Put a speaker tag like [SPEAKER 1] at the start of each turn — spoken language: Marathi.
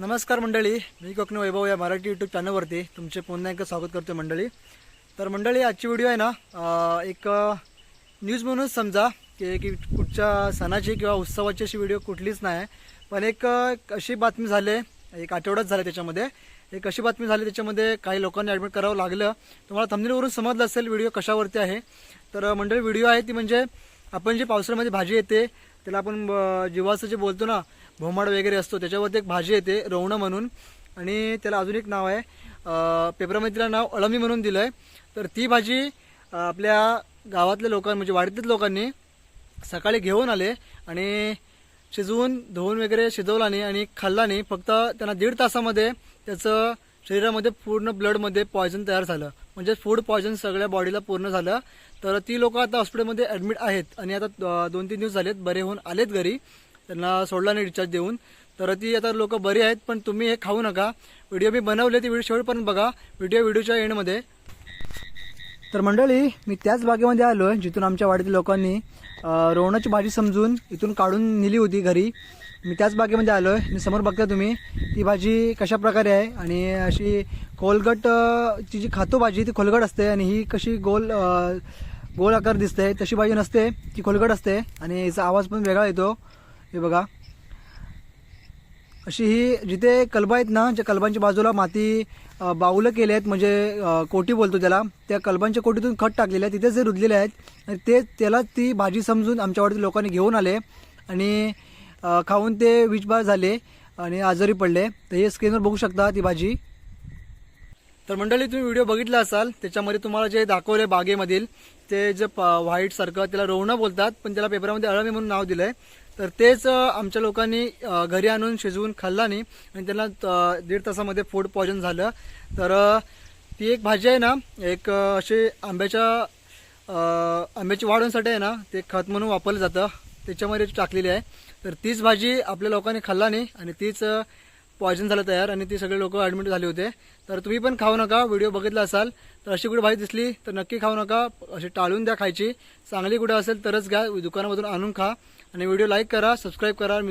[SPEAKER 1] नमस्कार मंडळी मी कोकणी वैभव या मराठी यूट्यूब चॅनलवरती तुमचे पुन्हा एकदा स्वागत करतो मंडळी. तर मंडळी आजची व्हिडिओ आहे ना एक न्यूज म्हणूनच समजा की की कुठच्या सणाची किंवा उत्सवाची अशी व्हिडिओ कुठलीच नाही. पण एक अशी बातमी झाली एक आठवड्यात झाले त्याच्यामध्ये. एक अशी बातमी झाली त्याच्यामध्ये काही लोकांनी ॲडमिट करावं लागलं. तुम्हाला थंबनेलवरून समजलं असेल व्हिडिओ कशावरती आहे. तर मंडळी व्हिडिओ आहे ती म्हणजे आपण जे पावसाळ्यामध्ये भाजी येते त्याला आपण जीवाचं जे बोलतो ना भोमाड वगैरे असतो त्याच्यावरती एक भाजी येते रवणं म्हणून. आणि त्याला अजून एक नाव आहे पेपरामध्ये तिला नाव अळमी म्हणून दिलं आहे तर ती भाजी आपल्या गावातल्या लोकांनी म्हणजे वाडीतील लोकांनी सकाळी घेऊन आले आणि शिजवून धुवून वगैरे शिजवला नाही आणि खाल्ला नाही. फक्त त्यांना दीड तासामध्ये त्याचं शरीरामध्ये पूर्ण ब्लडमध्ये पॉयझन तयार झालं. म्हणजे फूड पॉयझन सगळ्या बॉडीला पूर्ण झालं. तर ती लोक आता हॉस्पिटलमध्ये ॲडमिट आहेत. आणि आता दोन तीन दिवस झालेत. बरे होऊन आलेत घरी. त्यांना सोडला नाही डिस्चार्ज देऊन. तर ती आता लोक बरी आहेत पण तुम्ही हे खाऊ नका. व्हिडिओ मी बनवले ती व्हिडिओ शेवटपर्यंत बघा. व्हिडिओ व्हिडिओच्या एंडमध्ये. तर मंडळी मी त्याच बागेमध्ये आलो आहे जिथून आमच्या वाडीतील लोकांनी रोवणाची भाजी समजून इथून काढून नेली होती घरी. मी त्याच बागेमध्ये आलो आहे मी समोर बघता तुम्ही. ती भाजी कशा प्रकारे आहे? आणि अशी खोलगट जी खातो भाजी ती खोलगट असते आणि ही कशी गोल गोल आकार दिसते तशी भाजी नसते. ती खोलगट असते आणि याचा आवाज पण वेगळा येतो. हे बघा. अशी ही जिथे कलबा आहेत ना ज्या कलबांच्या बाजूला माती बाहुलं बाऊलं केले आहेत म्हणजे कोटी बोलतो त्याला त्या कलबांच्या कोटीतून खत टाकलेले आहे तिथेच जे रुजलेले आहेत ते त्याला ती भाजी समजून आमच्यावरती लोकांनी घेऊन आले. आणि खाऊन ते विषबार झाले आणि आजारी पडले. तर हे स्क्रीनवर बघू शकता ती भाजी. तर मंडळी तुम्ही व्हिडिओ बघितला असाल त्याच्यामध्ये तुम्हाला जे दाखवले बागेमधील ते जे प- व्हाईट सारखं त्याला रोवणं बोलतात पण त्याला पेपरामध्ये अळमी म्हणून नाव दिलंय. तर तेच आमच्या लोकांनी घरी आणून शिजवून खाल्ला नाही आणि त्यांना दीड तासामध्ये फूड पॉयझन झालं. तर ती एक भाजी आहे ना एक अशी आंब्याच्या आंब्याची वाढवण्यासाठी आहे ना ते खत म्हणून वापरलं जातं. त्याच्यामध्ये टाकलेली आहे तर तीच भाजी आपल्या लोकांनी खाल्ला नाही आणि तीच पॉयझन झालं तयार आणि ती सगळे लोक ॲडमिट झाले होते. तर तुम्ही पण खाऊ नका व्हिडिओ बघितला असाल तर अशी कुठे भाजी दिसली तर नक्की खाऊ नका अशी टाळून द्या खायची. चांगली कुठे असेल तरच घ्या दुकानामधून आणून खा आणि व्हिडिओ लाईक करा सबस्क्राईब करा मिस